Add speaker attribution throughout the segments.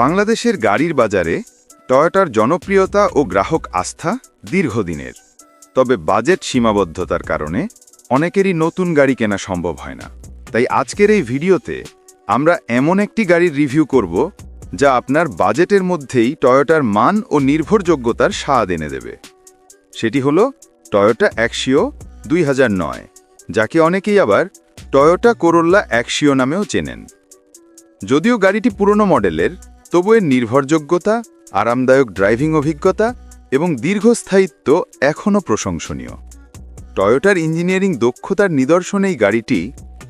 Speaker 1: বাংলাদেশের গাড়ির বাজারে টয়োটার জনপ্রিয়তা ও গ্রাহক আস্থা দীর্ঘদিনের। তবে বাজেট সীমাবদ্ধতার কারণে অনেকেরই নতুন গাড়ি কেনা সম্ভব হয় না। তাই আজকের এই ভিডিওতে আমরা এমন একটি গাড়ির রিভিউ করব, যা আপনার বাজেটের মধ্যেই টয়োটার মান ও নির্ভরযোগ্যতার স্বাদ এনে দেবে। সেটি হলো টয়োটা অ্যাক্সিও দুই হাজার নয়, যাকে অনেকেই আবার টয়োটা কোরোল্লা অ্যাক্সিও নামেও চেনেন। যদিও গাড়িটি পুরনো মডেলের তবু নির্ভরযোগ্যতা, আরামদায়ক ড্রাইভিং অভিজ্ঞতা এবং দীর্ঘস্থায়িত্ব এখনও প্রশংসনীয়। টয়োটার ইঞ্জিনিয়ারিং দক্ষতার নিদর্শন এই গাড়িটি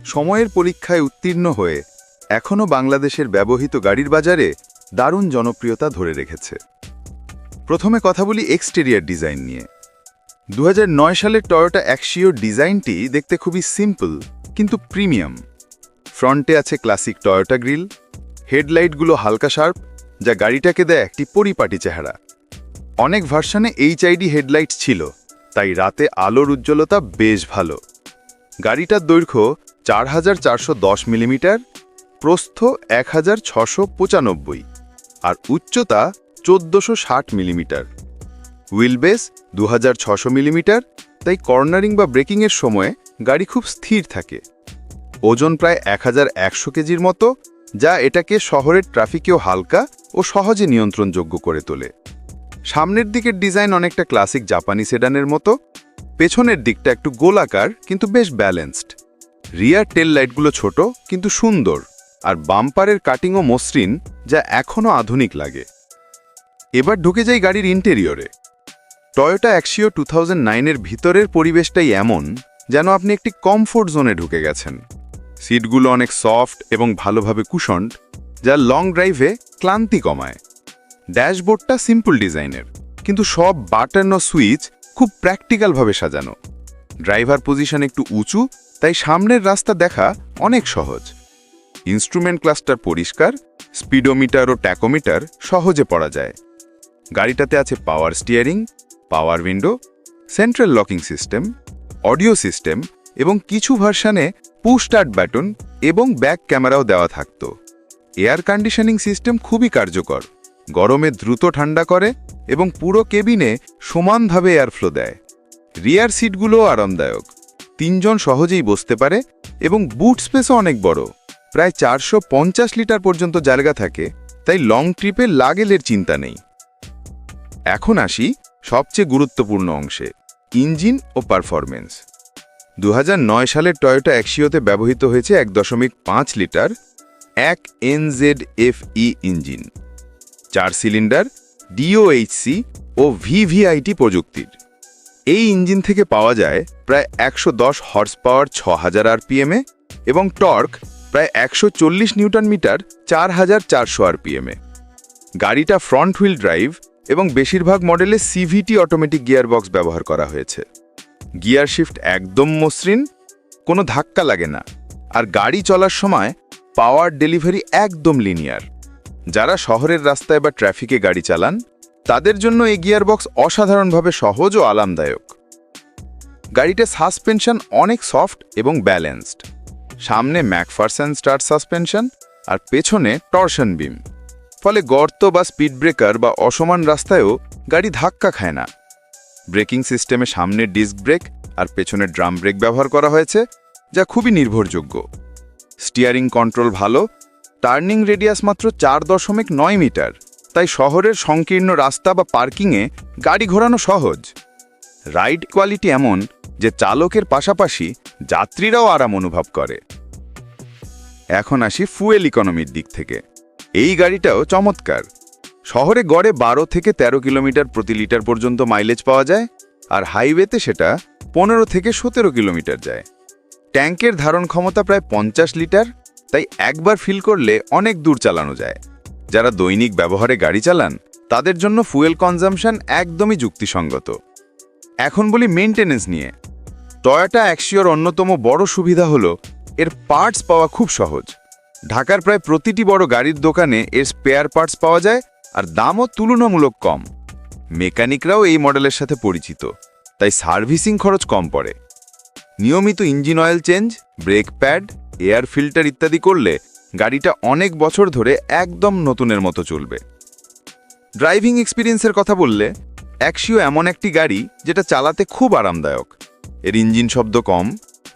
Speaker 1: সময়ের পরীক্ষায় উত্তীর্ণ হয়ে এখনও বাংলাদেশের ব্যবহৃত গাড়ির বাজারে দারুণ জনপ্রিয়তা ধরে রেখেছে। প্রথমে কথা বলি এক্সটেরিয়ার ডিজাইন নিয়ে। দু হাজার নয় সালের টয়োটা অ্যাক্সিওর ডিজাইনটি দেখতে খুবই সিম্পল, কিন্তু প্রিমিয়াম। ফ্রন্টে আছে ক্লাসিক টয়োটা গ্রিল হেডলাইটগুলো হালকা শার্প, যা গাড়িটাকে দেয় একটি পরিপাটি চেহারা। অনেক ভার্সনে এইচআইডি হেডলাইট ছিল, তাই রাতে আলোর উজ্জ্বলতা বেশ ভালো। গাড়িটার দৈর্ঘ্য চার হাজার চারশো দশ মিলিমিটার, প্রস্থ এক আর উচ্চতা চোদ্দোশো মিলিমিটার। হুইলবেস দু মিলিমিটার, তাই কর্নারিং বা ব্রেকিংয়ের সময় গাড়ি খুব স্থির থাকে। ওজন প্রায় এক হাজার একশো কেজির মতো যা এটাকে শহরের ট্রাফিকেও হালকা ও সহজে নিয়ন্ত্রণযোগ্য করে তোলে। সামনের দিকের ডিজাইন অনেকটা ক্লাসিক জাপানি সেডানের মতো, পেছনের দিকটা একটু গোলাকার কিন্তু বেশ ব্যালেন্সড। রিয়ার টেল লাইটগুলো ছোট কিন্তু সুন্দর, আর বাম্পারের কাটিংও মসৃণ, যা এখনও আধুনিক লাগে। এবার ঢুকে যাই গাড়ির ইন্টেরিয়রে। টয়োটা অ্যাক্সিও টু এর ভিতরের পরিবেশটাই এমন, যেন আপনি একটি কমফোর্ট জোনে ঢুকে গেছেন। সিটগুলো অনেক সফট এবং ভালোভাবে কুশন্ড, যা লং ড্রাইভে ক্লান্তি কমায়। ড্যাশবোর্ডটা সিম্পল ডিজাইনের, কিন্তু সব বাটন ও সুইচ খুব প্র্যাকটিক্যালভাবে সাজানো। ড্রাইভার পজিশন একটু উঁচু, তাই সামনের রাস্তা দেখা অনেক সহজ। ইনস্ট্রুমেন্ট ক্লাস্টার পরিষ্কার, স্পিডোমিটার ও ট্যাকোমিটার সহজে পড়া যায়। গাড়িটাতে আছে power steering power window central locking system audio system এবং কিছু ভার্সানে পু স্টার্ট ব্যাটন এবং ব্যাক ক্যামেরাও দেওয়া থাকত। এয়ার কন্ডিশনিং সিস্টেম খুবই কার্যকর। গরমে দ্রুত ঠান্ডা করে এবং পুরো কেবিনে সমানভাবে এয়ারফ্লো দেয়। রিয়ার সিটগুলোও আরামদায়ক। তিনজন সহজেই বসতে পারে এবং বুট স্পেসও অনেক বড়। প্রায় চারশো পঞ্চাশ লিটার পর্যন্ত জায়গা থাকে, তাই লং ট্রিপে লাগেলের চিন্তা নেই। এখন আসি সবচেয়ে গুরুত্বপূর্ণ অংশে ইঞ্জিন ও পারফরমেন্স দু সালের টয়োটা অ্যাক্সিওতে ব্যবহৃত হয়েছে এক দশমিক পাঁচ লিটার এক এনজেড এফই ইঞ্জিন, চার সিলিন্ডার ডিওএইচসি ও ভিভিআইটি প্রযুক্তির। এই ইঞ্জিন থেকে পাওয়া যায় প্রায় একশো দশ হর্স পাওয়ার ছ হাজার আরপিএমে এবং টর্ক প্রায় একশো চল্লিশ নিউটন মিটার চার হাজার চারশো আরপিএমে গাড়িটা ফ্রন্ট হুইল ড্রাইভ এবং বেশিরভাগ মডেলে সিভিটি অটোমেটিক গিয়ারবক্স ব্যবহার করা হয়েছে। গিয়ার শিফট একদম মসৃণ, কোনো ধাক্কা লাগে না। আর গাড়ি চলার সময় পাওয়ার ডেলিভারি একদম লিনিয়ার। যারা শহরের রাস্তায় বা ট্রাফিকে গাড়ি চালান, তাদের জন্য এই গিয়ারবক্স অসাধারণভাবে সহজ ও আরামদায়ক। গাড়িটা সাসপেনশন অনেক সফট এবং ব্যালেন্সড। সামনে ম্যাকফারসন স্টার সাসপেনশন আর পেছনে টর্শন বিম। ফলে গর্ত বা স্পিড ব্রেকার বা অসমান রাস্তায়ও গাড়ি ধাক্কা খায় না। ব্রেকিং সিস্টেমে সামনের ডিস্ক ব্রেক আর পেছনের ড্রাম ব্রেক ব্যবহার করা হয়েছে, যা খুবই নির্ভরযোগ্য। স্টিয়ারিং কন্ট্রোল ভালো, টার্নিং রেডিয়াস মাত্র চার দশমিক নয় মিটার, তাই শহরের সংকীর্ণ রাস্তা বা পার্কিংয়ে গাড়ি ঘোরানো সহজ। রাইড কোয়ালিটি এমন যে চালকের পাশাপাশি যাত্রীরাও আরাম অনুভব করে। এখন আসি ফুয়েল ইকোনমির দিক থেকে। এই গাড়িটাও চমৎকার। শহরে গড়ে বারো থেকে ১৩ কিলোমিটার প্রতি লিটার পর্যন্ত মাইলেজ পাওয়া যায়, আর হাইওয়েতে সেটা পনেরো থেকে সতেরো কিলোমিটার যায়। ট্যাঙ্কের ধারণ ক্ষমতা প্রায় পঞ্চাশ লিটার, তাই একবার ফিল করলে অনেক দূর চালানো যায়। যারা দৈনিক ব্যবহারে গাড়ি চালান, তাদের জন্য ফুয়েল কনজামশন একদমই যুক্তিসঙ্গত। এখন বলি মেনটেনেন্স নিয়ে। টয়োটা অ্যাক্সিওর অন্যতম বড় সুবিধা হলো, এর পার্টস পাওয়া খুব সহজ। ঢাকার প্রায় প্রতিটি বড় গাড়ির দোকানে এর স্পেয়ার পার্টস পাওয়া যায় আর দামও তুলনামূলক কম। মেকানিকরাও এই মডেলের সাথে পরিচিত, তাই সার্ভিসিং খরচ কম পড়ে। নিয়মিত engine oil change, brake pad, air filter ইত্যাদি করলে গাড়িটা অনেক বছর ধরে একদম নতুনের মতো চলবে। ড্রাইভিং এক্সপিরিয়েন্সের কথা বললে অ্যাক্সিও এমন একটি গাড়ি যেটা চালাতে খুব আরামদায়ক। এর ইঞ্জিন শব্দ কম,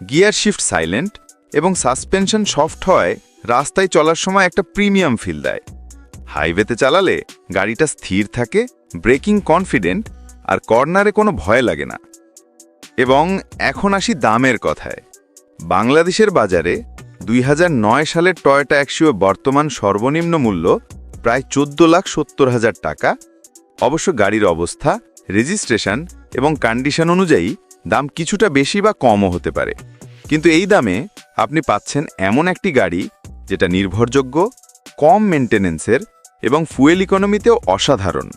Speaker 1: গিয়ার শিফট সাইলেন্ট এবং সাসপেনশন সফট হয়, রাস্তায় চলার সময় একটা প্রিমিয়াম ফিল দেয়। হাইওয়েতে চালালে গাড়িটা স্থির থাকে, ব্রেকিং কনফিডেন্ট, আর কর্নারে কোনো ভয় লাগে না। এবং এখন আসি দামের কথায়। বাংলাদেশের বাজারে দুই হাজার নয় সালের টয়োটা অ্যাক্সিও বর্তমান সর্বনিম্ন মূল্য প্রায় চোদ্দ লাখ সত্তর হাজার টাকা। অবশ্য গাড়ির অবস্থা, রেজিস্ট্রেশন এবং কন্ডিশন অনুযায়ী দাম কিছুটা বেশি বা কমও হতে পারে। কিন্তু এই দামে আপনি পাচ্ছেন এমন একটি গাড়ি যেটা নির্ভরযোগ্য, কম মেনটেনেন্সের এবং ফুয়েল ইকোনমিতেও অসাধারণ।